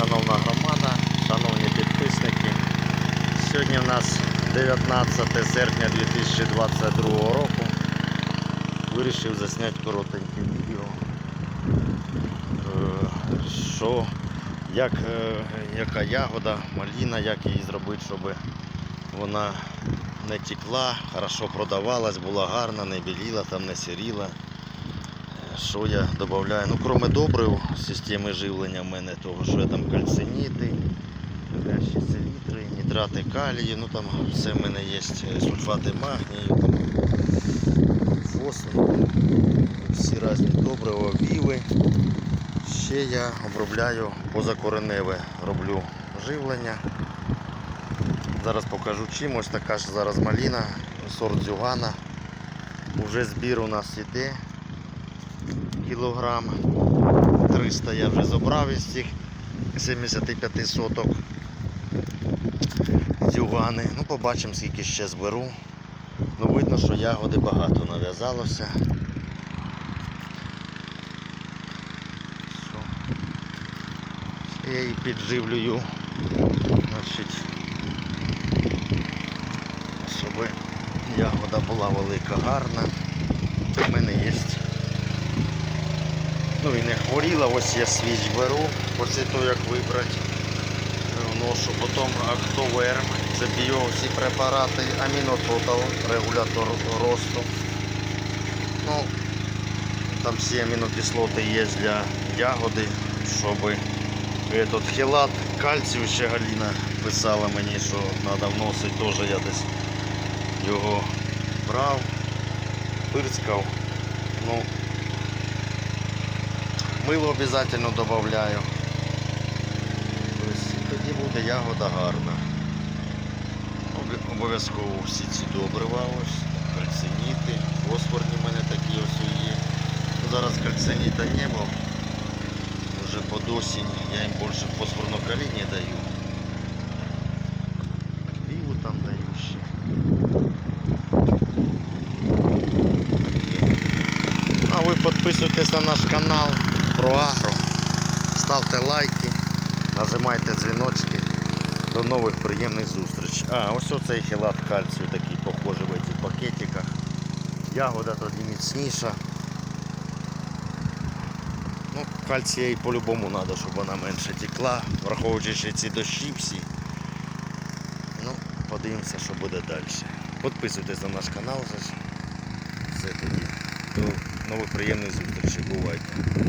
шановна громада, шановні підписники. Сьогодні у нас 19 серпня 2022 року. Вирішив засняти коротеньке відео. Е, Що, як, е, яка ягода, маліна, як її зробити, щоб вона не текла, хорошо продавалась, була гарна, не біліла, там не сіріла. Що я додаю? Ну, кроме добрив системи живлення в мене того, що я там кальциніти, селітри, нітрати калію, ну там все в мене є сульфати магнію, там, фосфор, всі різні добрива, віви. Ще я обробляю позакореневе, роблю живлення. Зараз покажу чим. Ось така ж зараз маліна, сорт зюгана. Уже збір у нас іде кілограм. 300 я вже забрав із цих 75 соток зюгани. Ну, побачимо, скільки ще зберу. Ну, видно, що ягоди багато нав'язалося. Я її підживлюю. Значить, щоб ягода була велика, гарна. У мене є ну і не хворіла, ось я свіч беру, після того як вибрати вношу, потім Актоверм, це біо всі препарати, амінототал, регулятор росту. Ну, там всі амінокислоти є для ягоди, щоб этот хелат, кальцію ще Галіна писала мені, що треба вносити теж я десь його брав, пирскав. Ну, Мило обов'язково додаю. Тоді буде ягода гарна. Обов'язково всі ці добрива, ось, кальциніти, фосфорні в мене такі ось є. Ну, зараз кальциніта не бо вже під осінь я їм більше фосфорно-каління даю. Піву там даю ще. А ви підписуйтесь на наш канал про агро, ставте лайки, нажимайте дзвіночки. До нових приємних зустрічей. А, ось оцей хілат кальцію такий похожий в цих пакетиках. Ягода тоді міцніша. Ну, кальція їй по-любому треба, щоб вона менше текла, враховуючи ці дощі всі. Ну, подивимося, що буде далі. Підписуйтесь на наш канал. Все тоді. До нових приємних зустрічей. Бувайте.